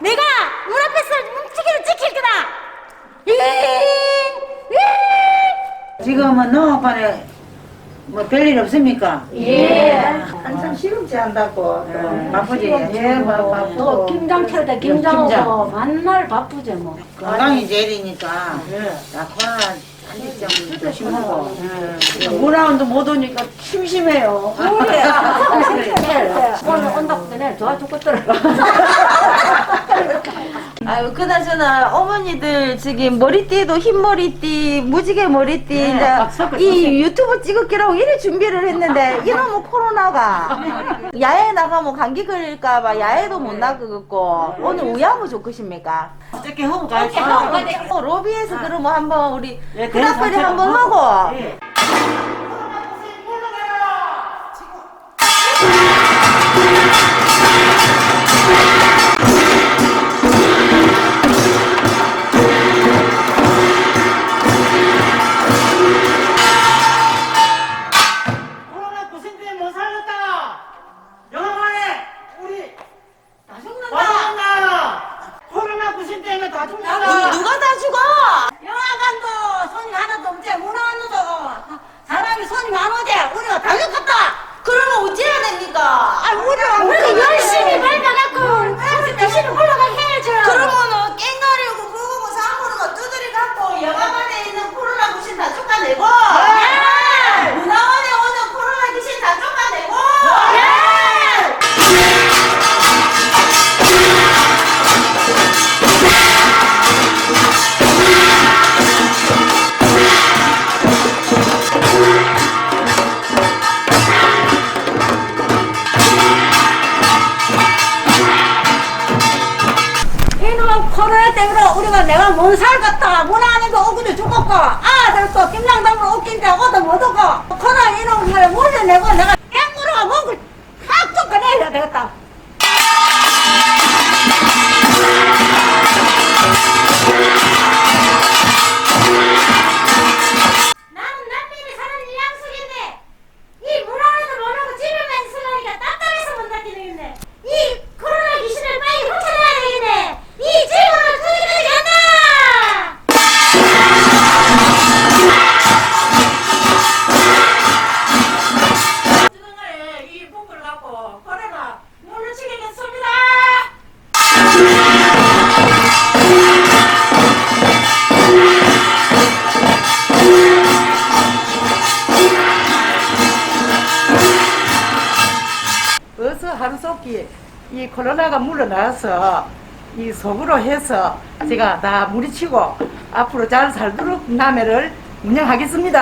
내가 문 앞에서 움직이를 지킬 거다. 지금은 농업반에 뭐 별일 없습니까? 예. 항상 시름지 한다고 예. 바쁘지. 예, 바쁘고. 김장철때 김장하고 어, 김장. 만날 예, 바쁘죠 뭐. 건강이 제일이니까. 예. 나 코로나 심하고. 예. 예. 문화원도 못 오니까 심심해요. 그래. 아, 오늘 온다고 전에 좋아 죽겠더라 아유, 그나저나 어머니들 지금 머리띠도 흰 머리띠, 무지개 머리띠, 네, 이제 섞어, 이 유튜브 찍을기라고 이래 준비를 했는데 이러면 코로나가. 야외 나가면 감기 걸릴까 봐 야외도 못 나가겠고. 오늘 우야무 좋으십니까? 어떻게 하고 가야지 어, 로비에서 그러면 한번 우리 예, 그닥거리 한번 하고. 예. 어찌해야 됩니까? 아우 못 살겠다. 문화관에도 오기도 죽었고. 아들도 김장담으로 웃긴데 오도 못 오고. 코로나 이놈을 물려내고 내가 깽구로가 목을 확 쫓아내야 되겠다. 어서 하루속히 이 코로나가 물러나서 이 속으로 해서 제가 다 무리치고 앞으로 잘 살도록 남해를 운영하겠습니다.